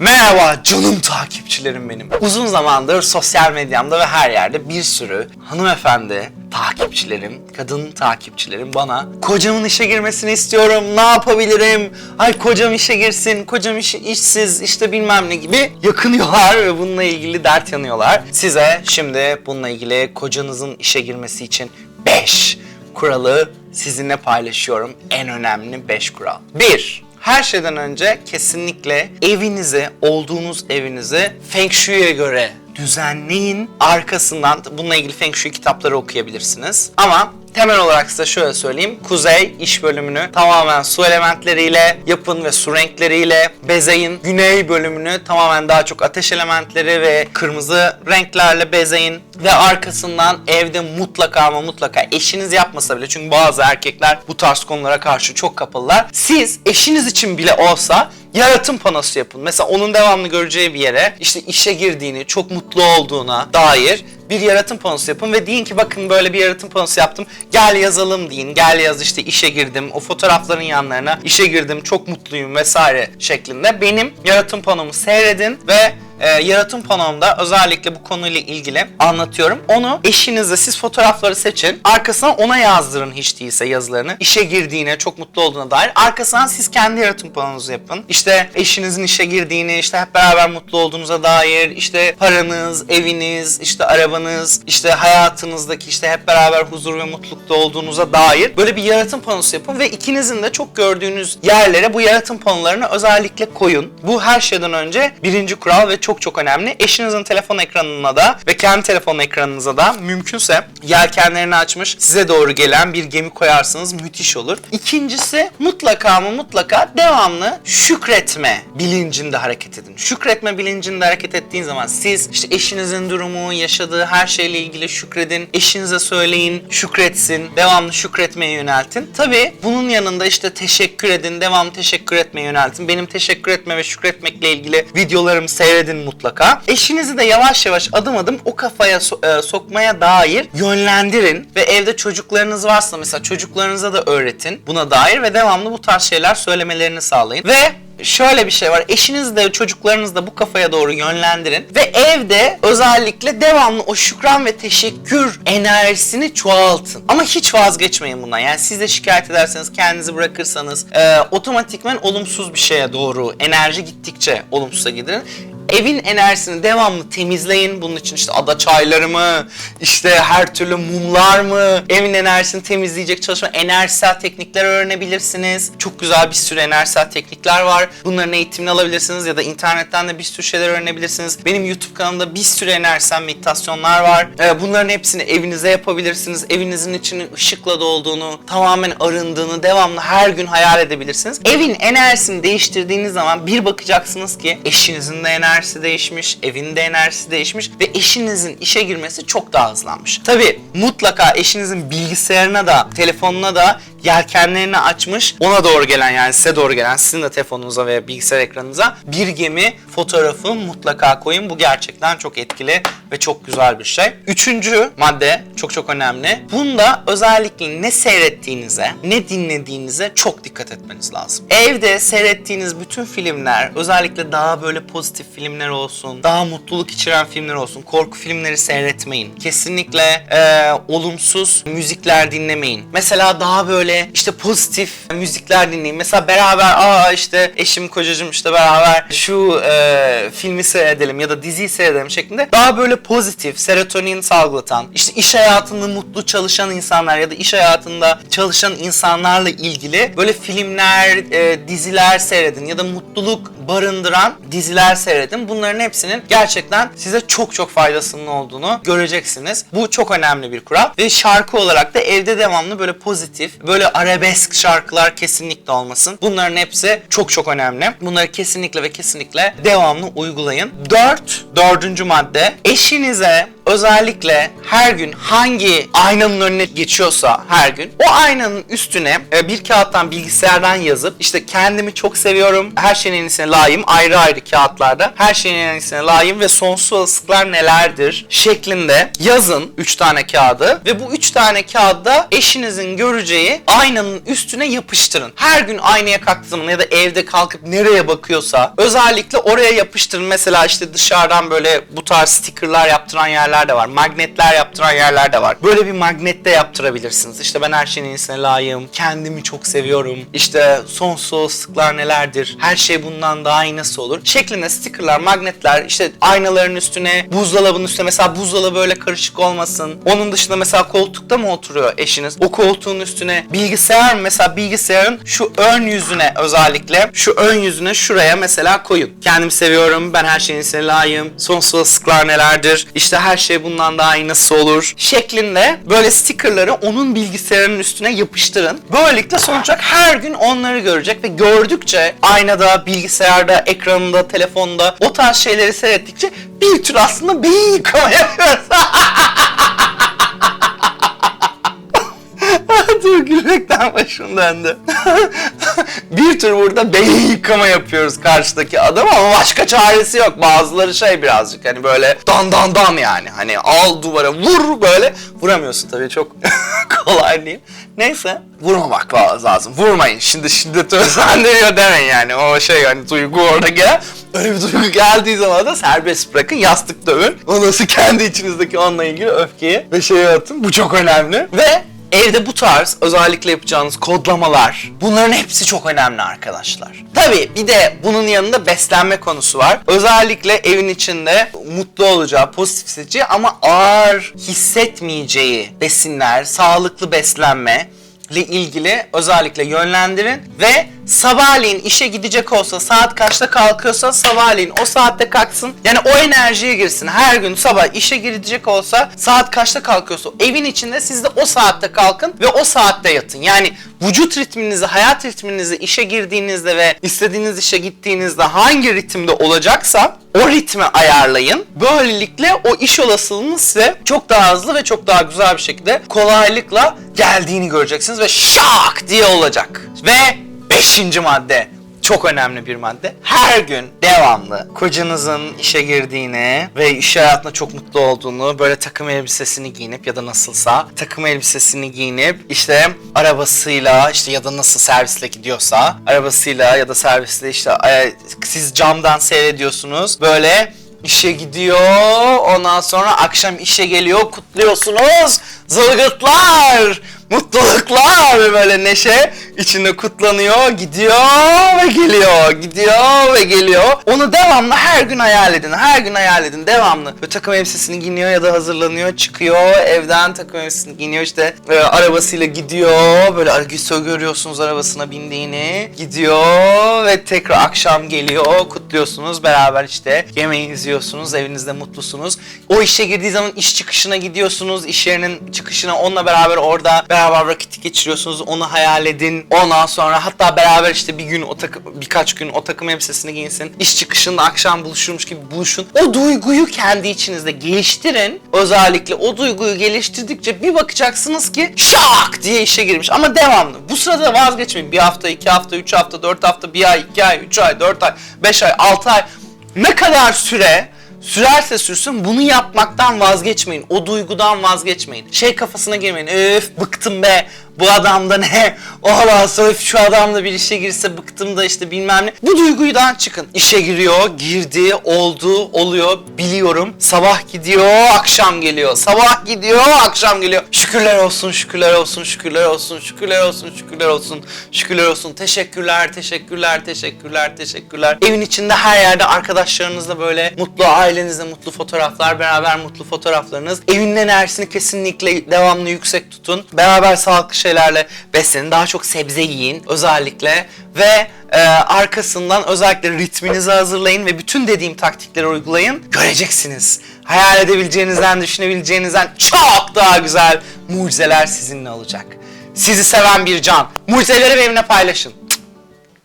Merhaba canım takipçilerim benim. Uzun zamandır sosyal medyamda ve her yerde bir sürü hanımefendi takipçilerim, kadın takipçilerim bana kocamın işe girmesini istiyorum, ne yapabilirim? Ay kocam işe girsin, kocam işi işsiz, işte bilmem ne gibi yakınıyorlar ve bununla ilgili dert yanıyorlar. Size şimdi bununla ilgili kocanızın işe girmesi için 5 kuralı sizinle paylaşıyorum. En önemli 5 kural. 1. Her şeyden önce kesinlikle evinizi, olduğunuz evinizi Feng Shui'ye göre düzenleyin. Arkasından bununla ilgili Feng Shui kitapları okuyabilirsiniz. Ama temel olarak size şöyle söyleyeyim. Kuzey iş bölümünü tamamen su elementleriyle yapın ve su renkleriyle bezeyin. Güney bölümünü tamamen daha çok ateş elementleri ve kırmızı renklerle bezeyin. Ve arkasından evde mutlaka ama mutlaka eşiniz yapmasa bile çünkü bazı erkekler bu tarz konulara karşı çok kapalılar. Siz eşiniz için bile olsa yaratım panosu yapın. Mesela onun devamlı göreceği bir yere işte işe girdiğini, çok mutlu olduğuna dair bir yaratım panosu yapın ve deyin ki bakın böyle bir yaratım panosu yaptım. Gel yazalım deyin. Gel yaz işte işe girdim. O fotoğrafların yanlarına işe girdim. Çok mutluyum vesaire şeklinde. Benim yaratım panomu seyredin ve e, yaratım panomda özellikle bu konuyla ilgili anlatıyorum. Onu eşinizle siz fotoğrafları seçin. Arkasına ona yazdırın hiç değilse yazılarını. İşe girdiğine, çok mutlu olduğuna dair. Arkasından siz kendi yaratım panonuzu yapın. İşte eşinizin işe girdiğini, işte hep beraber mutlu olduğunuza dair, işte paranız, eviniz, işte arabanız, işte hayatınızdaki işte hep beraber huzur ve mutlulukta olduğunuza dair böyle bir yaratım panosu yapın ve ikinizin de çok gördüğünüz yerlere bu yaratım panolarını özellikle koyun. Bu her şeyden önce birinci kural ve çok çok önemli. Eşinizin telefon ekranına da ve kendi telefon ekranınıza da mümkünse yelkenlerini açmış size doğru gelen bir gemi koyarsınız müthiş olur. İkincisi mutlaka ama mutlaka devamlı şükretme bilincinde hareket edin. Şükretme bilincinde hareket ettiğin zaman siz işte eşinizin durumu, yaşadığı her şeyle ilgili şükredin. Eşinize söyleyin, şükretsin. Devamlı şükretmeye yöneltin. Tabii bunun yanında işte teşekkür edin, devamlı teşekkür etmeye yöneltin. Benim teşekkür etme ve şükretmekle ilgili videolarımı seyredin mutlaka. Eşinizi de yavaş yavaş adım adım o kafaya so- e, sokmaya dair yönlendirin ve evde çocuklarınız varsa mesela çocuklarınıza da öğretin buna dair ve devamlı bu tarz şeyler söylemelerini sağlayın. Ve şöyle bir şey var. Eşiniz de çocuklarınız da bu kafaya doğru yönlendirin ve evde özellikle devamlı o şükran ve teşekkür enerjisini çoğaltın. Ama hiç vazgeçmeyin bundan. Yani siz de şikayet ederseniz, kendinizi bırakırsanız e, otomatikmen olumsuz bir şeye doğru enerji gittikçe olumsuza gidin. Evin enerjisini devamlı temizleyin. Bunun için işte ada çayları mı, işte her türlü mumlar mı, evin enerjisini temizleyecek çalışma, enerjisel teknikler öğrenebilirsiniz. Çok güzel bir sürü enerjisel teknikler var. Bunların eğitimini alabilirsiniz ya da internetten de bir sürü şeyler öğrenebilirsiniz. Benim YouTube kanalımda bir sürü enerjisel meditasyonlar var. Ee, Bunların hepsini evinize yapabilirsiniz. Evinizin içinin ışıkla dolduğunu, tamamen arındığını devamlı her gün hayal edebilirsiniz. Evin enerjisini değiştirdiğiniz zaman bir bakacaksınız ki eşinizin de enerjisi değişmiş, evin de enerjisi değişmiş ve eşinizin işe girmesi çok daha hızlanmış. Tabii mutlaka eşinizin bilgisayarına da, telefonuna da yelkenlerini açmış ona doğru gelen yani size doğru gelen sizin de telefonunuza veya bilgisayar ekranınıza bir gemi fotoğrafı mutlaka koyun. Bu gerçekten çok etkili ve çok güzel bir şey. Üçüncü madde çok çok önemli. Bunda özellikle ne seyrettiğinize, ne dinlediğinize çok dikkat etmeniz lazım. Evde seyrettiğiniz bütün filmler, özellikle daha böyle pozitif filmler olsun, daha mutluluk içeren filmler olsun, korku filmleri seyretmeyin. Kesinlikle e, olumsuz müzikler dinlemeyin. Mesela daha böyle işte pozitif müzikler dinleyin. Mesela beraber aa işte eşim kocacığım işte beraber şu e, filmi seyredelim ya da diziyi seyredelim şeklinde daha böyle pozitif, serotonin salgılatan, işte iş hayatında mutlu çalışan insanlar ya da iş hayatında çalışan insanlarla ilgili böyle filmler, e, diziler seyredin ya da mutluluk barındıran diziler seyredin. Bunların hepsinin gerçekten size çok çok faydasının olduğunu göreceksiniz. Bu çok önemli bir kural. Ve şarkı olarak da evde devamlı böyle pozitif, böyle arabesk şarkılar kesinlikle olmasın. Bunların hepsi çok çok önemli. Bunları kesinlikle ve kesinlikle devamlı uygulayın. Dört, dördüncü madde. Eşinize özellikle her gün hangi aynanın önüne geçiyorsa her gün o aynanın üstüne e, bir kağıttan bilgisayardan yazıp işte kendimi çok seviyorum, her şeyin en iyisine layığım ayrı ayrı kağıtlarda her şeyin en iyisine layığım ve sonsuz olasılıklar nelerdir şeklinde yazın 3 tane kağıdı ve bu 3 tane kağıda eşinizin göreceği aynanın üstüne yapıştırın. Her gün aynaya kalktığı zaman ya da evde kalkıp nereye bakıyorsa özellikle oraya yapıştırın. Mesela işte dışarıdan böyle bu tarz stickerlar yaptıran yerler de var. Magnetler yaptıran yerler de var. Böyle bir magnet de yaptırabilirsiniz. İşte ben her şeyin iyisine layığım. Kendimi çok seviyorum. İşte sonsuz olasılıklar nelerdir? Her şey bundan daha iyi nasıl olur? Şeklinde stickerlar, magnetler işte aynaların üstüne, buzdolabının üstüne mesela buzdolabı böyle karışık olmasın. Onun dışında mesela koltukta mı oturuyor eşiniz? O koltuğun üstüne bilgisayar mesela bilgisayarın şu ön yüzüne özellikle şu ön yüzüne şuraya mesela koyun. Kendimi seviyorum, ben her şeyin iyisine layığım. Sonsuz olasılıklar nelerdir? İşte her şey bundan daha iyi nasıl olur? Şeklinde böyle stickerları onun bilgisayarının üstüne yapıştırın. Böylelikle sonuç olarak her gün onları görecek ve gördükçe aynada, bilgisayarda, ekranında, telefonda o tarz şeyleri seyrettikçe bir tür aslında beyin yıkama. Dur gülmekten başım döndü. bir tür burada beyin yıkama yapıyoruz karşıdaki adam ama başka çaresi yok. Bazıları şey birazcık hani böyle dan dan dan yani. Hani al duvara vur böyle. Vuramıyorsun tabii çok kolay değil. Neyse vurmamak lazım. Vurmayın. Şimdi şiddet özendiriyor demeyin yani. O şey hani duygu orada gel. Öyle bir duygu geldiği zaman da serbest bırakın. Yastık dövün. Ondan sonra kendi içinizdeki onunla ilgili öfkeyi ve şeyi atın. Bu çok önemli. Ve Evde bu tarz özellikle yapacağınız kodlamalar bunların hepsi çok önemli arkadaşlar. Tabii bir de bunun yanında beslenme konusu var. Özellikle evin içinde mutlu olacağı, pozitif hissedeceği ama ağır hissetmeyeceği besinler, sağlıklı beslenme ile ilgili özellikle yönlendirin ve sabahleyin işe gidecek olsa saat kaçta kalkıyorsa sabahleyin o saatte kalksın. Yani o enerjiye girsin. Her gün sabah işe gidecek olsa saat kaçta kalkıyorsa evin içinde siz de o saatte kalkın ve o saatte yatın. Yani vücut ritminizi, hayat ritminizi işe girdiğinizde ve istediğiniz işe gittiğinizde hangi ritimde olacaksa o ritmi ayarlayın. Böylelikle o iş olasılığınız size çok daha hızlı ve çok daha güzel bir şekilde kolaylıkla geldiğini göreceksiniz ve şak diye olacak. Ve beşinci madde. Çok önemli bir madde. Her gün devamlı kocanızın işe girdiğini ve iş hayatında çok mutlu olduğunu böyle takım elbisesini giyinip ya da nasılsa takım elbisesini giyinip işte arabasıyla işte ya da nasıl servisle gidiyorsa arabasıyla ya da servisle işte siz camdan seyrediyorsunuz böyle işe gidiyor ondan sonra akşam işe geliyor kutluyorsunuz. Zılgıtlar mutluluklar böyle neşe içinde kutlanıyor, gidiyor ve geliyor, gidiyor ve geliyor. Onu devamlı her gün hayal edin, her gün hayal edin devamlı. Böyle takım elbisesini giyiniyor ya da hazırlanıyor, çıkıyor evden takım elbisesini giyiniyor işte e, arabasıyla gidiyor. Böyle arabası görüyorsunuz arabasına bindiğini, gidiyor ve tekrar akşam geliyor, kutluyorsunuz beraber işte yemeği izliyorsunuz, evinizde mutlusunuz. O işe girdiği zaman iş çıkışına gidiyorsunuz, iş yerinin çıkışına onunla beraber orada beraber vakit geçiriyorsunuz. Onu hayal edin. Ondan sonra hatta beraber işte bir gün o takım birkaç gün o takım elbisesini giyinsin. İş çıkışında akşam buluşurmuş gibi buluşun. O duyguyu kendi içinizde geliştirin. Özellikle o duyguyu geliştirdikçe bir bakacaksınız ki şak diye işe girmiş. Ama devamlı. Bu sırada vazgeçmeyin. Bir hafta, iki hafta, üç hafta, dört hafta, bir ay, iki ay, üç ay, dört ay, beş ay, altı ay. Ne kadar süre Sürerse sürsün bunu yapmaktan vazgeçmeyin. O duygudan vazgeçmeyin. Şey kafasına girmeyin. Öf bıktım be. Bu adamda ne? Ola sonra şu adamla bir işe girse bıktım da işte bilmem ne. Bu duyguydan çıkın. İşe giriyor, girdi, oldu, oluyor, biliyorum. Sabah gidiyor, akşam geliyor. Sabah gidiyor, akşam geliyor. Şükürler olsun, şükürler olsun, şükürler olsun, şükürler olsun, şükürler olsun, şükürler olsun. Teşekkürler, teşekkürler, teşekkürler, teşekkürler. Evin içinde her yerde arkadaşlarınızla böyle mutlu, ailenizle mutlu fotoğraflar, beraber mutlu fotoğraflarınız. Evin enerjisini kesinlikle devamlı yüksek tutun. Beraber sağlıklı şeylerle beslenin. Daha çok sebze yiyin özellikle ve e, arkasından özellikle ritminizi hazırlayın ve bütün dediğim taktikleri uygulayın. Göreceksiniz. Hayal edebileceğinizden, düşünebileceğinizden çok daha güzel mucizeler sizinle olacak. Sizi seven bir can. Mucizeleri benimle paylaşın.